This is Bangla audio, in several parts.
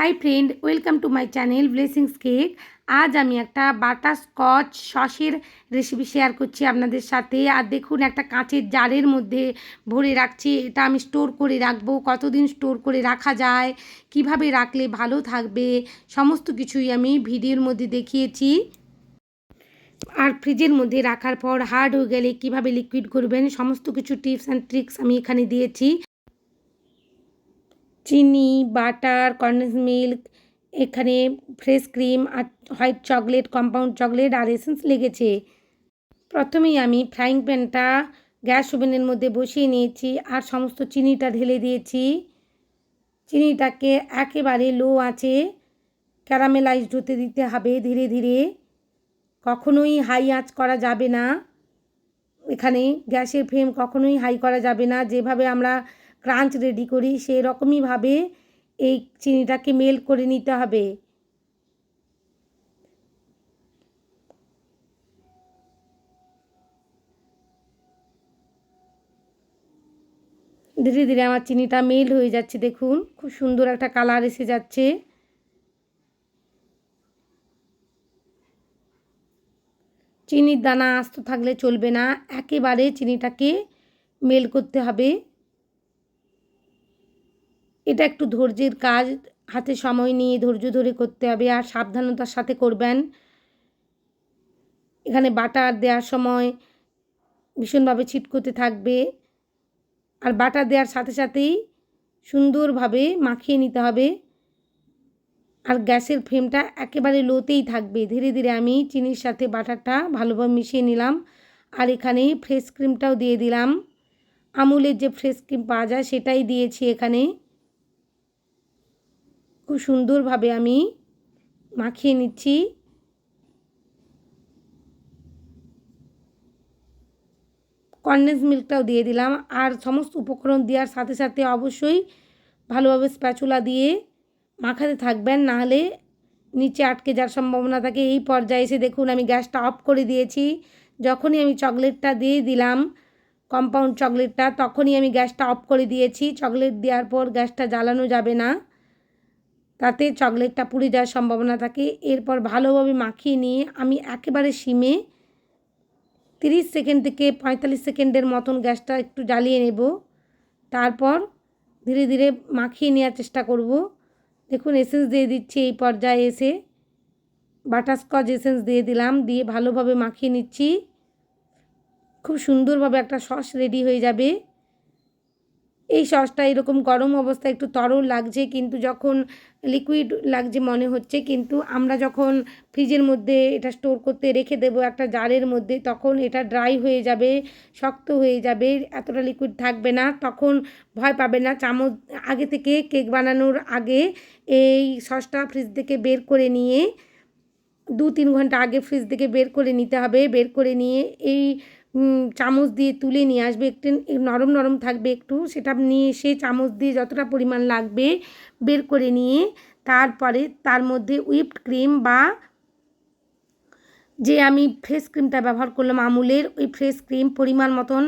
Hi friend welcome to my channel blessings cake আজ আমি একটা বাটার স্কচ সসের রেসিপি শেয়ার করছি আপনাদের সাথে। আর দেখুন, একটা কাঁচের জারের মধ্যে ভরে রাখছি। এটা আমি স্টোর করে রাখব। কতদিন স্টোর করে রাখা যায়? কীভাবে রাখলে ভালো থাকবে? সমস্ত কিছুই আমি ভিডিওর মধ্যে দেখিয়েছি। আর ফ্রিজের মধ্যে রাখার পর হার্ড হয়ে গেলে কীভাবে লিকুইড করবেন? সমস্ত কিছু টিপস অ্যান্ড ট্রিক্স আমি এখানে দিয়েছি। চিনি, বাটার কন্ডেন্স মিল্ক, এখানে ফ্রেশ ক্রিম আর হোয়াইট চকলেট, কম্পাউন্ড চকলেট আর এসেন্স লেগেছে। প্রথমেই আমি ফ্রাইং প্যানটা গ্যাস ওভেনের মধ্যে বসিয়ে নিয়েছি আর সমস্ত চিনিটা ঢেলে দিয়েছি। চিনিটাকে একেবারে লো আছে ক্যারামেলাইজড হতে দিতে হবে ধীরে ধীরে। কখনোই হাই আঁচ করা যাবে না। এখানে গ্যাসের ফ্লেম কখনোই হাই করা যাবে না। যেভাবে আমরা ক্রাঞ্চ রেডি করি সেই রকমইভাবে এই চিনিটাকে মেল্ট করে নিতে হবে। ধীরে ধীরে আমার চিনিটা মেল্ট হয়ে যাচ্ছে, দেখুন, খুব সুন্দর একটা কালার এসে যাচ্ছে। চিনির দানা আস্ত থাকলে চলবে না, একেবারে চিনিটাকে মেল করতে হবে। এটা একটু ধৈর্যের কাজ, হাতে সময় নিয়ে ধৈর্য ধরে করতে হবে আর সাবধানতার সাথে করবেন। এখানে বাটার দেওয়ার সময় ভীষণভাবে ছিটকোতে থাকবে আর বাটার দেওয়ার সাথে সাথেই সুন্দরভাবে মাখিয়ে নিতে হবে। আর গ্যাসের ফ্লেমটা একেবারে লোতেই থাকবে। ধীরে ধীরে আমি চিনির সাথে বাটারটা ভালোভাবে মিশিয়ে নিলাম আর এখানে ফ্রেশ ক্রিমটাও দিয়ে দিলাম। আমুলের যে ফ্রেশ ক্রিম পাওয়া যায় সেটাই দিয়েছি এখানে। খুব সুন্দরভাবে আমি মাখিয়ে নিচ্ছি। কন্ডেন্স মিল্কটাও দিয়ে দিলাম। আর সমস্ত উপকরণ দেওয়ার সাথে সাথে অবশ্যই ভালোভাবে স্প্যাচুলা দিয়ে মাখাতে থাকবেন নাহলে নিচে আটকে যাওয়ার সম্ভাবনা থাকে। এই পর্যায়ে এসে দেখুন, আমি গ্যাসটা অফ করে দিয়েছি। যখনই আমি চকলেটটা দিয়ে দিলাম, কম্পাউন্ড চকলেটটা, তখনই আমি গ্যাসটা অফ করে দিয়েছি। চকলেট দেওয়ার পর গ্যাসটা জ্বালানো যাবে না। তাতে চকলেটটা পুড়ে যাওয়ার সম্ভাবনা থাকে। এরপর ভালোভাবে মাখিয়ে নিয়ে আমি একেবারে সিমে তিরিশ সেকেন্ড থেকে পঁয়তাল্লিশ সেকেন্ডের মতন গ্যাসটা একটু জ্বালিয়ে নেব। তারপর ধীরে ধীরে মাখিয়ে নেওয়ার চেষ্টা করব। দেখুন এসেন্স দিয়ে দিচ্ছি এই পর্যায়ে এসে। বাটারস্কচ এসেন্স দিয়ে দিলাম, দিয়ে ভালোভাবে মাখিয়ে নিচ্ছি। খুব সুন্দরভাবে একটা সস রেডি হয়ে যাবে। এই সসটা এরকম গরম অবস্থায় একটু তরল লাগছে, কিন্তু যখন লিকুইড লাগছে মনে হচ্ছে, কিন্তু আমরা যখন ফ্রিজের মধ্যে এটা স্টোর করতে রেখে দেব একটা জারের মধ্যে, তখন এটা ড্রাই হয়ে যাবে, শক্ত হয়ে যাবে, এতটা লিকুইড থাকবে না, তখন ভয় পাবে না। চামচ আগে থেকে কেক বানানোর আগে এই সসটা ফ্রিজ থেকে বের করে নিয়ে দু তিন ঘণ্টা আগে ফ্রিজ থেকে বের করে নিতে হবে, বের করে নিয়ে এই চামচ দিয়ে তুলে নিয়ে আসবে, একটু নরম নরম থাকবে একটু, সেটা নিয়ে এসে চামচ দিয়ে যতটা পরিমাণ লাগবে বের করে নিয়ে তারপরে তার মধ্যে হুইপড ক্রিম বা যে আমি ফ্রেশ ক্রিমটা ব্যবহার করলাম আমুলের, ওই ফ্রেশ ক্রিম পরিমাণ মতন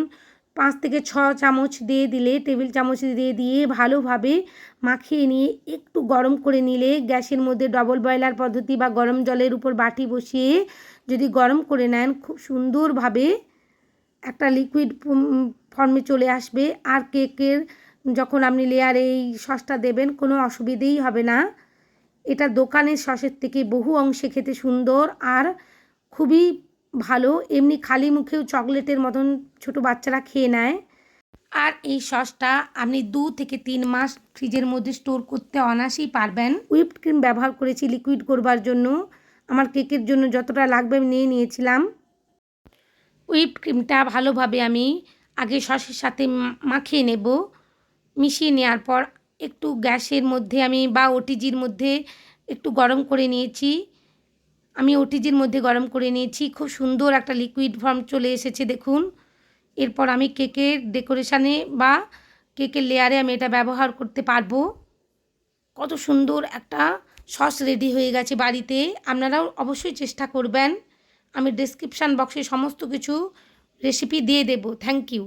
পাঁচ থেকে ছ চামচ দিয়ে দিলে টেবিল চামচ দিয়ে দিয়ে ভালোভাবে মাখিয়ে নিয়ে একটু গরম করে নিলে গ্যাসের মধ্যে ডবল বয়লার পদ্ধতি বা গরম জলের উপর বাটি বসিয়ে যদি গরম করে নেন, খুব সুন্দরভাবে একটা লিকুইড ফর্মে চলে আসবে। আর কেকের যখন আপনি লেয়ারে এই সসটা দেবেন, কোনো অসুবিধেই হবে না। এটা দোকানের সসের থেকে বহু অংশে খেতে সুন্দর আর খুবই ভালো। এমনি খালি মুখেও চকলেটের মতন ছোট বাচ্চারা খেয়ে নেয়। আর এই সসটা আপনি দু থেকে তিন মাস ফ্রিজের মধ্যে স্টোর করতে অনায়াসেই পারবেন। হুইপড ক্রিম ব্যবহার করেছি লিকুইড করবার জন্য। আমার কেকের জন্য যতটা লাগবে আমি নিয়ে নিয়েছিলাম। হুইপ ক্রিমটা ভালোভাবে আমি আগে সসের সাথে মাখিয়ে নেব। মিশিয়ে নেওয়ার পর একটু গ্যাসের মধ্যে আমি বা ওটিজির মধ্যে একটু গরম করে নিয়েছি। আমি ওটিজির মধ্যে গরম করে নিয়েছি। খুব সুন্দর একটা লিকুইড ফর্ম চলে এসেছে, দেখুন। এরপর আমি কেকের ডেকোরেশানে বা কেকের লেয়ারে আমি এটা ব্যবহার করতে পারব। কত সুন্দর একটা সস রেডি হয়ে গেছে বাড়িতে। আপনারাও অবশ্যই চেষ্টা করবেন। আমি ডিসক্রিপশান বক্সে সমস্ত কিছু রেসিপি দিয়ে দেব। Thank you